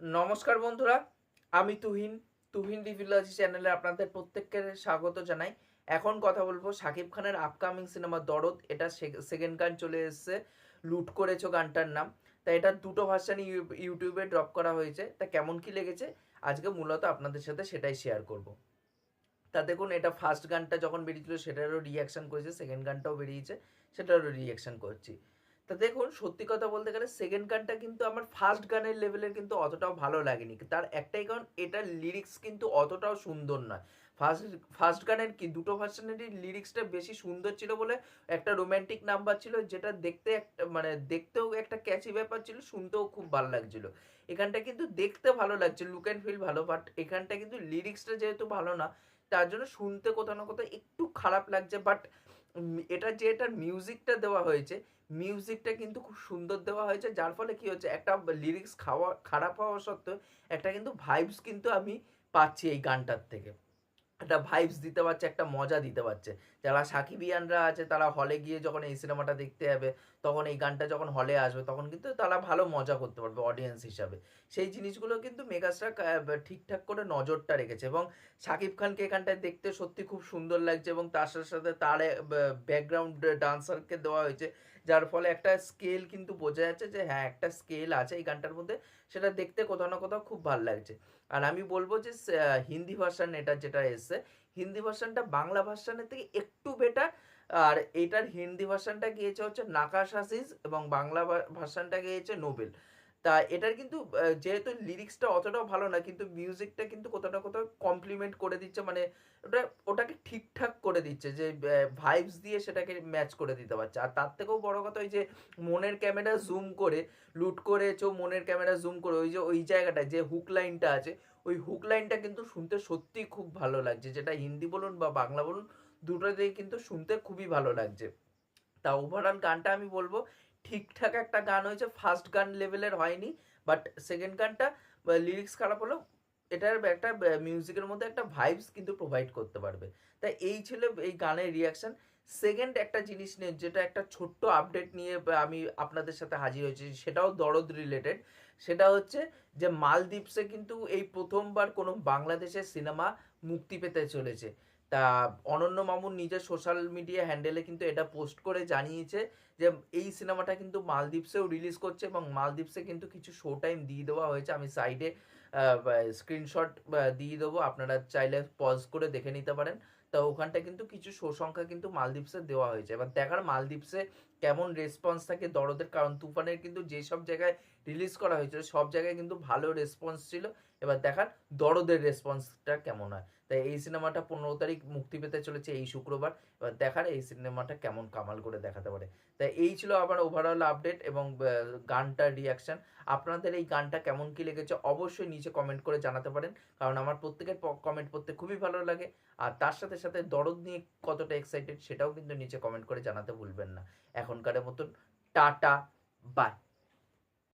নমস্কার বন্ধুরা, আমি তুহিন তুহিন রিভিউলজি চ্যানেলে আপনাদের প্রত্যেককে স্বাগত জানাই। এখন কথা বলব শাকিব খানের আপকামিং সিনেমা দরদ, এটা সেকেন্ড গান চলে এসেছে। লুট করেছ গানটার নাম। তা এটা দুটো ভার্সানই ইউটিউবে ড্রপ করা হয়েছে। তা কেমন কি লেগেছে? আজকে মূলত আপনাদের সাথে সেটাই শেয়ার করব। তা দেখুন, এটা ফার্স্ট গানটা যখন বেরিয়েছিল, সেটারও রিয়াকশন করেছে সেকেন্ড গানটাও বেরিয়েছে, সেটারও রিয়াকশন করছি। তা দেখুন, সত্যি কথা বলতে গেলে সেকেন্ড গানটা কিন্তু আমার ফার্স্ট গানের লেভেলের কিন্তু অতটাও ভালো লাগেনি। তার একটাই কারণ এটার লিরিক্স কিন্তু অতটাও সুন্দর নয়। ফার্স্ট ফার্স্ট গানের কি, দুটো ভার্সনেরই লিরিক্সটা বেশি সুন্দর ছিল বলে একটা রোম্যান্টিক নাম্বার ছিল, যেটা দেখতে একটা মানে দেখতেও একটা ক্যাচি ব্যাপার ছিল, শুনতেও খুব ভালো লাগছিল। এখানটা কিন্তু দেখতে ভালো লাগছে লুক অ্যান্ড ফিল ভালো বাট এখানটা কিন্তু লিরিক্সটা যেহেতু ভালো না, তার জন্য শুনতে কোথাও না কোথাও একটু খারাপ লাগছে বাট এটা যে এটার মিউজিকটা দেওয়া হয়েছে মিউজিকটা কিন্তু খুব সুন্দর দেওয়া হয়েছে, যার ফলে কি হচ্ছে, একটা লিরিক্স খাওয়া, খারাপ হওয়া সত্ত্বেও একটা কিন্তু ভাইবস কিন্তু আমি পাচ্ছি এই গানটার থেকে। একটা ভাইবস দিতে পারছে, একটা মজা দিতে পারছে। যারা সাকিবিয়ানরা আছে, তারা হলে গিয়ে যখন এই সিনেমাটা দেখতে যাবে, তখন এই গানটা যখন হলে আসবে, তখন কিন্তু তারা ভালো মজা করতে পারবে অডিয়েন্স হিসাবে। সেই জিনিসগুলো কিন্তু মেগাস্টার ঠিকঠাক করে নজরটা রেখেছে এবং শাকিব খানকে এখানটায় দেখতে সত্যি খুব সুন্দর লাগছে এবং তার সাথে সাথে তার ব্যাকগ্রাউন্ড ডান্সারকে দেওয়া হয়েছে, যার ফলে একটা স্কেল কিন্তু বোঝা যাচ্ছে যে হ্যাঁ একটা স্কেল আছে এই গানটার মধ্যে, সেটা দেখতে কোথাও না কোথাও খুব ভালো লাগছে। আর আমি বলব যে হিন্দি ভার্সান এটা যেটা এসছে হিন্দি ভার্সানটা বাংলা ভার্সানের থেকে একটু বেটার আর এটার হিন্দি ভার্সানটা গিয়েছে হচ্ছে নাকাশ হাসিস এবং বাংলা ভার্সানটা গিয়েছে নোবেল। তা এটার কিন্তু যেহেতু লিরিক্সটা অতটাও ভালো না, কিন্তু মিউজিকটা কিন্তু কোথাও না কোথাও কমপ্লিমেন্ট করে দিচ্ছে মানে ওটা, ওটাকে ঠিকঠাক করে দিচ্ছে যে ভাইবস দিয়ে সেটাকে ম্যাচ করে দিতে পারছে। আর তার থেকেও বড় কথা ওই যে মনের ক্যামেরা জুম করে লুট করেছ, মনের ক্যামেরা জুম করে, ওই যে, ওই জায়গাটায় যে হুক লাইনটা আছে, ওই হুক লাইনটা কিন্তু শুনতে সত্যি খুব ভালো লাগছে। যেটা হিন্দি বলুন বা বাংলা বলুন, দুটোতেই কিন্তু শুনতে খুবই ভালো লাগছে। তা ওভারঅল গানটা আমি বলব, ঠিকঠাক একটা গান হয়েছে ফার্স্ট গান লেভেলের হয়নি বাট সেকেন্ড গানটা লিরিক্স খারাপ হলেও, এটার একটা মিউজিকের মধ্যে একটা ভাইবস কিন্তু প্রোভাইড করতে পারবে। তাই এই ছিল এই গানের রিয়াকশন সেকেন্ড একটা জিনিস নিয়ে, যেটা একটা ছোট্ট আপডেট নিয়ে আমি আপনাদের সাথে হাজির হয়েছি, সেটাও দরদ রিলেটেড সেটা হচ্ছে যে মালদ্বীপসে কিন্তু এই প্রথমবার কোনো বাংলাদেশের সিনেমা মুক্তি পেতে চলেছে। তা অনন্য মামুন নিজের সোশ্যাল মিডিয়া হ্যান্ডেলে কিন্তু এটা পোস্ট করে জানিয়েছে যে, এই সিনেমাটা কিন্তু মালদ্বীপসেও রিলিজ করছে এবং মালদ্বীপসে কিন্তু কিছু শো টাইম দিয়ে দেওয়া হয়েছে। আমি সাইডে স্ক্রিনশট দিয়ে দেবো। আপনারা চাইলে পজ করে দেখে নিতে পারেন। তা ওখানটা কিন্তু কিছু শো সংখ্যা কিন্তু মালদ্বীপসে দেওয়া হয়েছে। এবার দেখার মালদ্বীপসে কেমন রেসপন্স থাকে, দরদের, কারণ তুফানের কিন্তু যেসব জায়গায় রিলিজ করা হয়েছিল, সব জায়গায় কিন্তু ভালো রেসপন্স ছিল। এবার দেখার দরদের রেসপন্সটা কেমন হয়। তাই এই সিনেমাটা পনেরো তারিখ মুক্তি পেতে চলেছে এই শুক্রবার। এবার দেখার এই সিনেমাটা কেমন কামাল করে দেখাতে পারে। তাই এই ছিল আবার ওভারঅল আপডেট এবং গানটার রিয়াকশন আপনাদের এই গানটা কেমন কি লেগেছে অবশ্যই নিচে কমেন্ট করে জানাতে পারেন। কারণ আমার প্রত্যেকের কমেন্ট পড়তে খুবই ভালো লাগে। আর তার সাথে সাথে দরদ নিয়ে কতটা এক্সাইটেড সেটাও কিন্তু নিচে কমেন্ট করে জানাতে ভুলবেন না। এখনকার মতন টাটা বাই